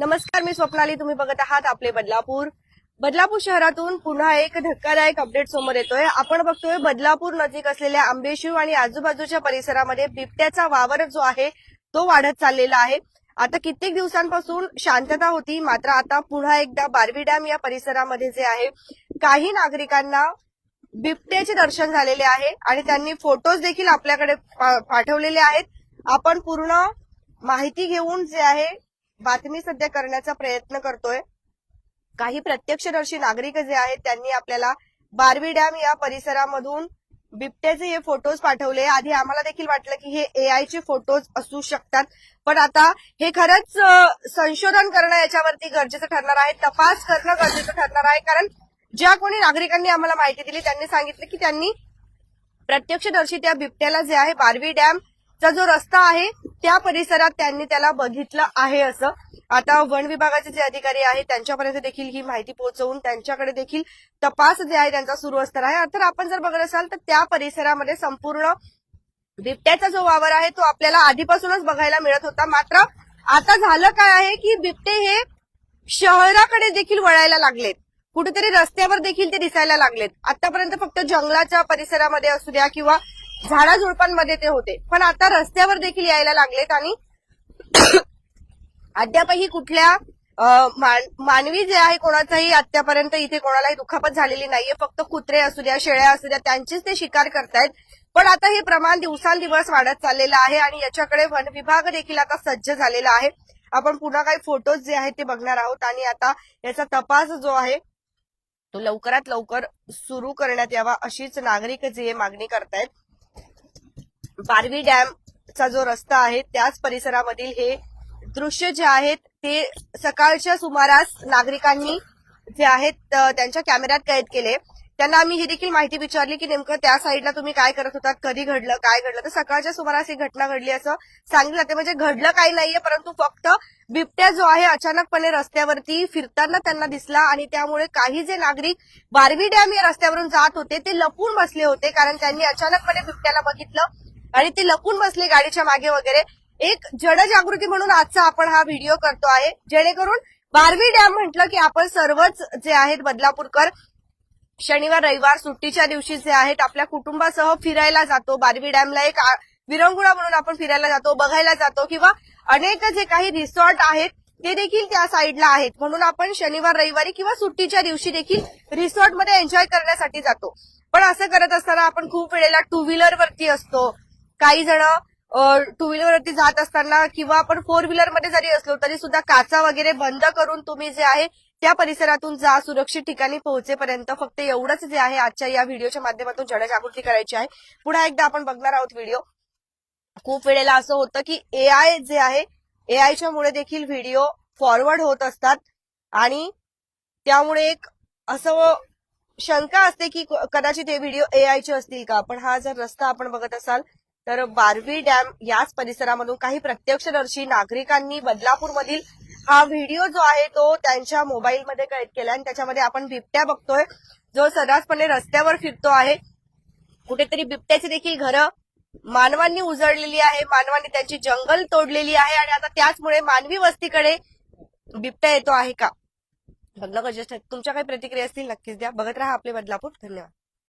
नमस्कार मी स्वप्नाली. तुम्ही बघत आहात आपले बदलापूर. बदलापूर शहरातून पुन्हा एक धक्कादायक अपडेट समोर येतोय. आपण बघतोय बदलापूर नजीक असलेल्या आंबेशिव आणि आजूबाजूच्या परिसरामध्ये बिबट्याचा वावर जो आहे तो वाढत चाललेला आहे. आता कित्येक दिवसांपासून शांतता होती मात्र आता पुन्हा एकदा बारवी डॅम या परिसरामध्ये जे आहे काही नागरिकांना बिबट्याचे दर्शन झालेले आहे आणि त्यांनी फोटोज देखील आपल्याकडे पा- पाठवलेले आहेत. आपण पूर्ण माहिती घेऊन जे आहे बातमी सध्या करण्याचा प्रयत्न करतोय. काही प्रत्यक्षदर्शी नागरिक जे आहेत त्यांनी आपल्याला बारवी डॅम या परिसरामधून बिबट्याचे हे फोटोज पाठवले. आधी आम्हाला देखील वाटलं की हे एआयचे फोटोज असू शकतात. पण आता हे खरंच संशोधन करणं याच्यावरती गरजेचं ठरणार आहे. तपास करणं गरजेचं ठरणार आहे. कारण ज्या कोणी नागरिकांनी आम्हाला माहिती दिली त्यांनी सांगितलं की त्यांनी प्रत्यक्षदर्शी त्या बिबट्याला जे आहे बारवी डॅम चा जो रस्ता आहे त्या परिसरात त्यांनी त्याला बघितलं आहे असं. आता वन विभागाचे जे अधिकारी आहेत त्यांच्यापर्यंत देखील ही माहिती पोहोचवून त्यांच्याकडे देखील तपास जे आहे त्यांचा सुरू असणार आहे. अर्थात आपण जर बघत असाल तर त्या परिसरामध्ये संपूर्ण बिबट्याचा जो वावर आहे तो आपल्याला आधीपासूनच बघायला मिळत होता. मात्र आता झालं काय आहे की बिबटे हे शहराकडे देखील वळायला लागलेत. कुठेतरी रस्त्यावर देखील ते दिसायला लागलेत. आतापर्यंत फक्त जंगलाच्या परिसरामध्ये असू द्या किंवा झाडाझुडपांमध्ये ते होते. पण आता रस्त्यावर देखील यायला लागलेत आणि अद्यापही कुठल्या मान- मानवी जे आहे कोणाचाही आतापर्यंत इथे कोणालाही दुखापत झालेली नाहीये. फक्त कुत्रे असू द्या शेळ्या असू द्या त्यांचीच ते शिकार करतायत. पण आता हे प्रमाण दिवसांदिवस वाढत चाललेलं आहे आणि याच्याकडे वन विभाग देखील आता सज्ज झालेला आहे. आपण पुन्हा काही फोटोज जे आहेत ते बघणार आहोत आणि आता याचा तपास जो आहे तो लवकरात लवकर सुरू करण्यात यावा अशीच नागरिक जे मागणी करतायत. बारवी डॅमचा जो रस्ता आहे त्याच परिसरामधील हे दृश्य जे आहेत ते सकाळच्या सुमारास नागरिकांनी जे आहेत त्यांच्या कॅमेऱ्यात कैद केले. त्यांना आम्ही ही देखील माहिती विचारली की नेमकं त्या साईडला तुम्ही काय करत होतात कधी घडलं काय घडलं? तर सकाळच्या सुमारास ही घटना घडली असं सांगितलं. जाते म्हणजे घडलं काही नाहीये परंतु फक्त बिबट्या जो आहे अचानकपणे रस्त्यावरती फिरताना त्यांना दिसला आणि त्यामुळे काही जे नागरिक बारवी डॅम या रस्त्यावरून जात होते ते लपून बसले होते कारण त्यांनी अचानकपणे बिबट्याला बघितलं. आणि ते लपून बसले गाडीच्या मागे वगैरे. एक जनजागृती म्हणून आजचा आपण हा व्हिडिओ करतो आहे. जेणेकरून बारवी डॅम म्हटलं की आपण सर्वच जे आहेत बदलापूरकर शनिवार रविवार सुट्टीच्या दिवशी जे आहेत आपल्या कुटुंबासह फिरायला जातो. बारवी डॅमला एक विरंगुळा म्हणून आपण फिरायला जातो बघायला जातो किंवा अनेक जे काही रिसॉर्ट आहेत ते देखील त्या साईडला आहेत. म्हणून आपण शनिवार रविवारी किंवा सुट्टीच्या दिवशी देखील रिसॉर्टमध्ये एन्जॉय करण्यासाठी जातो. पण असं करत असताना आपण खूप वेळेला टू व्हीलर वरती असतो. काही जण टू व्हीलर वरती जात असताना किंवा आपण फोर व्हीलरमध्ये जरी असलो तरी सुद्धा काचा वगैरे बंद करून तुम्ही जे आहे त्या परिसरातून जा सुरक्षित ठिकाणी पोहोचेपर्यंत फक्त एवढंच जे आहे आजच्या या व्हिडिओच्या माध्यमातून जनजागृती करायची आहे. पुन्हा एकदा आपण बघणार आहोत व्हिडिओ. खूप वेळेला असं होतं की एआय जे आहे एआयच्या मुळे देखील व्हिडिओ फॉरवर्ड होत असतात. आणि त्यामुळे एक असं शंका असते की कदाचित हे व्हिडिओ एआयचे असतील का? पण हा जर रस्ता आपण बघत असाल तर बारवी डॅम याच परिसरामधून काही प्रत्यक्षदर्शी नागरिकांनी बदलापूरमधील हा व्हिडिओ जो आहे तो त्यांच्या मोबाईलमध्ये कैद केला आणि त्याच्यामध्ये आपण बिबट्या बघतोय. जो सर्रासपणे रस्त्यावर फिरतो आहे. कुठेतरी बिबट्याची देखील घरं मानवांनी उजळलेली आहे. मानवांनी त्यांची जंगल तोडलेली आहे आणि आता त्याचमुळे मानवी वस्तीकडे बिबट्या येतो आहे का? बघणं गरजेचं तुमच्या काही प्रतिक्रिया असतील नक्कीच द्या. बघत राहा आपले बदलापूर. धन्यवाद.